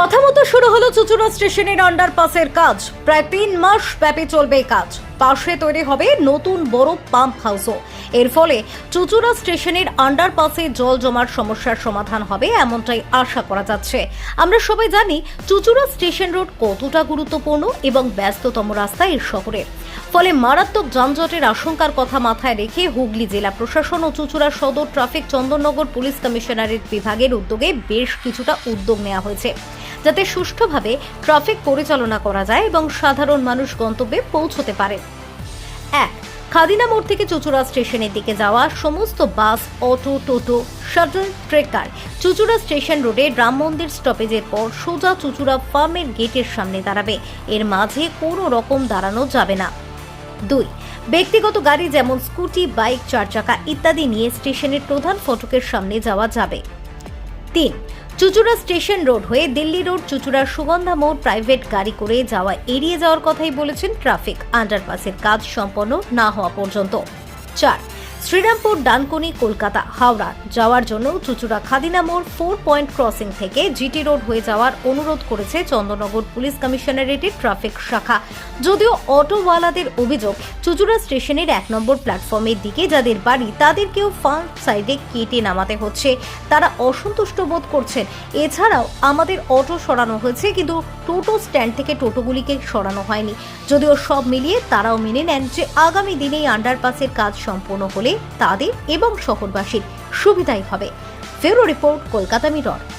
কথা মতো শুরু হলো চুচুড়া স্টেশনের আন্ডারপাসের কাজ। প্রায় তিন মাস ব্যাপী চলবে কাজ। পাশে তৈরি হবে নতুন বড় পাম্প হাউসও এর ফলে চুচুড়া স্টেশনের আন্ডারপাসে জল জমার সমস্যার সমাধান হবে এমনটাই আশা করা যাচ্ছে। আমরা সবাই জানি চুচুড়া স্টেশন রোড কতটা গুরুত্বপূর্ণ এবং ব্যস্ততম রাস্তা এই শহরের। ফলে মারাত্মক যানজটের আশঙ্কার কথা মাথায় রেখে হুগলি জেলা প্রশাসন ও চুচুড়া সদর ট্রাফিক চন্দননগর পুলিশ কমিশনারেট বিভাগের উদ্যোগে বেশ কিছুটা উদ্যোগ নেওয়া হয়েছে। যাতে সুষ্ঠুভাবে ট্রাফিক পরিচালনা করা যায় এবং সাধারণ মানুষ গন্তব্যে পৌঁছতে পারে। এক, খাদিনা মোড় থেকে চুচুড়া স্টেশনের দিকে যাওয়া সমস্ত বাস, অটো, টোটো, শাটল, ট্রেকার চুচুড়া স্টেশন রোডে রাম মন্দির স্টপেজের পর সোজা চুচুড়া ফার্মের গেটের সামনে দাঁড়াবে। এর মাঝে কোনো রকম দাঁড়ানো যাবে না। দুই, ব্যক্তিগত গাড়ি যেমন স্কুটি, বাইক চার চাকা ইত্যাদি নিয়ে স্টেশনের প্রধান ফটকের সামনে যাওয়া যাবে। তিন চুচুড়া স্টেশন রোড হয়ে দিল্লি রোড চুচুড়া সুগন্ধা মোড় প্রাইভেট গাড়ি করে যাওয়া এড়িয়ে যাওয়ার কথাই বলেছেন ট্রাফিক। আন্ডারপাসের কাজ সম্পন্ন না হওয়া পর্যন্ত। চার শ্রীরামপুর, ডানকুনি, কলকাতা, হাওড়া। যাওয়ার জন্য চুচুড়া খাদিনা মোড় ফোর পয়েন্ট ক্রসিং থেকে জিটি রোড হয়ে যাওয়ার অনুরোধ করেছে চন্দননগর পুলিশ কমিশনারেটের ট্রাফিক শাখা। যদিও অটোওয়ালাদের অভিযোগ, চুচুড়া স্টেশনের এক নম্বর প্ল্যাটফর্মের দিকে যাদের বাড়ি, তাদেরকেও ফ্রন্ট সাইডে কেটে নামাতে হচ্ছে। তারা অসন্তুষ্ট বোধ করছেন। এছাড়াও আমাদের অটো সরানো হয়েছে, কিন্তু টোটো স্ট্যান্ড থেকে টোটোগুলিকে সরানো হয়নি। যদিও সব মিলিয়ে তারাও মেনে নেন যে আগামী দিনেই আন্ডারপাসের কাজ সম্পূর্ণ হলে তাদের এবং শহরবাসীর সুবিধাই হবে। ফেরো রিপোর্ট কলকাতা মিরর।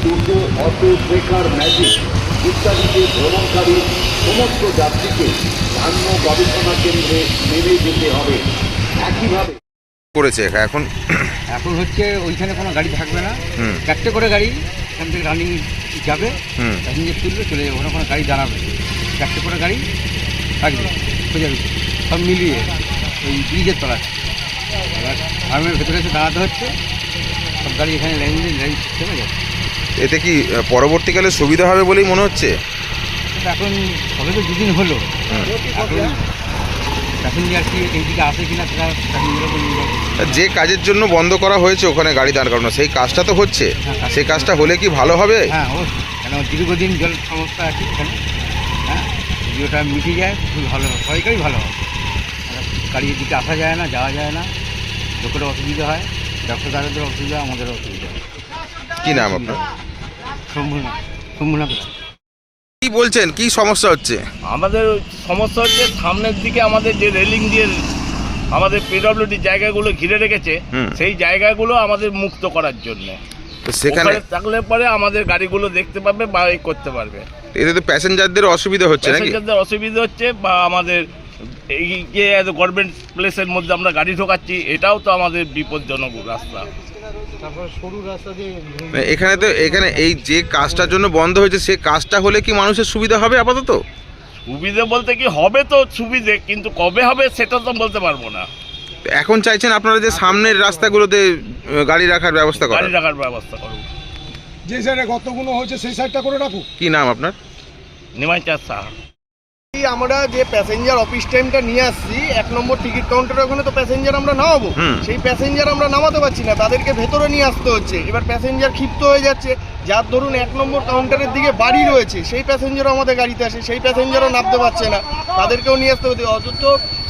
সুগন্ধার অটো ট্রেকার ম্যাজিক ইত্যাদিতে ভ্রমণকারী সমস্ত যাত্রীকে স্থানীয় গবেষণা কেন্দ্রে নেমে যেতে হবে। একইভাবে করেছে এখন? এখন হচ্ছে ওইখানে কোনো গাড়ি থাকবে না। চারটে করে গাড়ি এখান থেকে রানিং যাবে। প্যাসেঞ্জার তুলবে চলে যাবে ওখানে কোনো গাড়ি দাঁড়াবে চারটে করে গাড়ি থাকবে সোজা সব মিলিয়ে ওই ব্রিজের তলা এবার ফার্মের ভেতরে এসে দাঁড়াতে হচ্ছে সব গাড়ি এখানে লাইন লাইন সিস্টেমে যাচ্ছে। এতে কি পরবর্তীকালে সুবিধা হবে বলেই মনে হচ্ছে? এখন সবে তো দুদিন হলো যাবে যে কাজের জন্য বন্ধ করা হয়েছে ওখানে গাড়ি দাঁড় করানো সেই কাজটা তো হচ্ছে। হ্যাঁ, সেই কাজটা হলে কি ভালো হবে? হ্যাঁ দীর্ঘদিন জল সমস্যা আছে এখানে হ্যাঁ? যদি ওটা মিটে যায় খুব ভালো হবে সবাইকারই ভালো হবে। গাড়ি এদিকে আসা যায় না যাওয়া যায় না। লোকেরও অসুবিধা হয় ব্যবসাদারদের অসুবিধা আমাদেরও অসুবিধা কি নাম আপনার? কি বলছেন? কি সমস্যা হচ্ছে? আমাদের সমস্যা হচ্ছে সামনের দিকে আমাদের যে রেলিং দিয়ে আমাদের পিডব্লিউডি জায়গাগুলো ঘিরে রেখেছে সেই জায়গাগুলো আমাদের মুক্ত করার জন্য। সেখানে থাকলে পরে আমাদের গাড়িগুলো দেখতে পাবে বা এই করতে পারবে। এতে তো প্যাসেঞ্জারদের অসুবিধা হচ্ছে নাকি? প্যাসেঞ্জারদের অসুবিধা হচ্ছে বা আমাদের এই যে গভর্নমেন্ট প্লেসের মধ্যে আমরা গাড়ি ঢোকাচ্ছি এটাও তো আমাদের বিপজ্জনক রাস্তা। এখানে তো এখানে এই যে কাজটার জন্য বন্ধ হয়েছে সে কাজটা হলে কি মানুষের সুবিধা হবে আপাতত? সুবিধে বলতে কি হবে তো সুবিধে কিন্তু কবে হবে সেটা তো বলতে পারব না। তো এখন চাইছেন আপনারা যে সামনের রাস্তাগুলোতে গাড়ি রাখার ব্যবস্থা করেন গাড়ি রাখার ব্যবস্থা করুন। যে সাইডে গতগুলো হয়েছে সেই সাইডটা করে রাখুক। কি নাম আপনার? নিমাই চার এই আমরা যে প্যাসেঞ্জার অফিস টাইমটা নিয়ে আসছি এক নম্বর টিকিট কাউন্টারে ওখানে তো প্যাসেঞ্জার আমরা নামাবো। সেই প্যাসেঞ্জার আমরা নামাতে পারছি না তাদেরকে ভেতরে নিয়ে আসতে হচ্ছে। এবার প্যাসেঞ্জার ক্ষিপ্ত হয়ে যাচ্ছে। যার ধরুন এক নম্বর কাউন্টারের দিকে বাড়ি রয়েছে সেই প্যাসেঞ্জারও আমাদের গাড়িতে আসে সেই প্যাসেঞ্জারও নামতে পারছে না। তাদেরকেও নিয়ে আসতে হচ্ছে। অথচ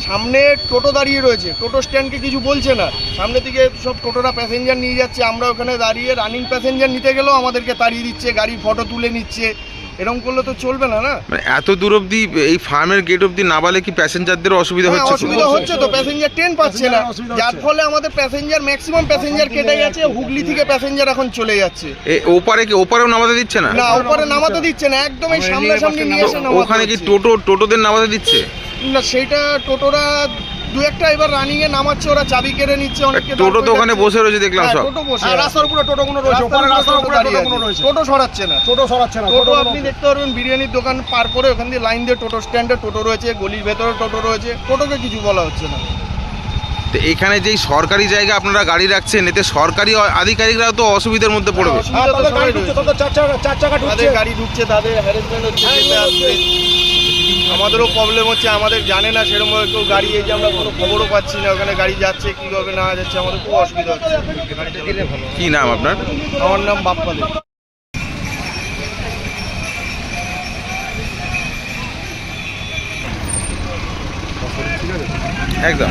সামনে টোটো দাঁড়িয়ে রয়েছে। টোটো স্ট্যান্ডকে কিছু বলছে না। সামনে থেকে সব টোটোরা প্যাসেঞ্জার নিয়ে যাচ্ছে। আমরা ওখানে দাঁড়িয়ে রানিং প্যাসেঞ্জার নিতে গেলেও আমাদেরকে তাড়িয়ে দিচ্ছে গাড়ির ফটো তুলে নিচ্ছে। এরকম করলে তো চলবে না না? মানে এত দূর অবধি এই ফার্মের গেট অবধি না বলে কি প্যাসেঞ্জারদের অসুবিধা হ্যাঁ, হচ্ছে অসুবিধা হচ্ছে তো প্যাসেঞ্জার ট্রেন পাচ্ছে না। অসুবিধা যার ফলে আমাদের প্যাসেঞ্জার ম্যাক্সিমাম প্যাসেঞ্জার কেটে গেছে হুগলি থেকে প্যাসেঞ্জার এখন চলে যাচ্ছে। এ ওপারে কি ওপারেও নামাতে দিচ্ছে না? না উপরে নামাতে দিচ্ছে না একদম এই সামনাসামনি নিয়ে এসে ওখানে কি টোটো টোটোদের নামাতে দিচ্ছে? না সেইটা টোটোরা দু একটা এবার রানিং এ নামাচ্ছে ওরা চাবি কেড়ে নিচ্ছে অনেককে দাঁড় টোটো তো ওখানে বসে রয়েছে দেখলাম হ্যাঁ, সব। টোটো বসে হ্যাঁ, আছে। রাস্তার উপরে টোটোগুলো রয়েছে রাস্তার ওপারে উপরে টোটো আছে। রয়েছে। টোটো সরাচ্ছে না। টোটো সরাচ্ছে না টোটো আপনি দেখতে পারবেন বিরিয়ানির দোকান পার করে ওখান দিয়ে লাইন দিয়ে টোটো স্ট্যান্ডে টোটো রয়েছে গলির ভেতরে টোটো রয়েছে টোটোকে কিছু বলা হচ্ছে না। তো এখানে যেই সরকারি জায়গা আপনারা গাড়ি রাখছেন এতে সরকারি আধিকারিকরাও তো অসুবিধার মধ্যে পড়বে। হ্যাঁ, তাদের গাড়ি ঢুকছে, তাদের চার চাকা- চার চাকা ঢুকছে। তাদের গাড়ি ঢুকছে তাদের হ্যারাসমেন্ট হচ্ছে আমাদেরও প্রবলেম হচ্ছে আমাদের জানে না সেরকমভাবে কেউ গাড়ি এই যে আমরা কোনো খবরও পাচ্ছি না ওখানে গাড়ি যাচ্ছে কীভাবে না যাচ্ছে আমাদের খুব অসুবিধা হচ্ছে। কি নাম আপনার? আমার নাম বাপ্পালে একদম।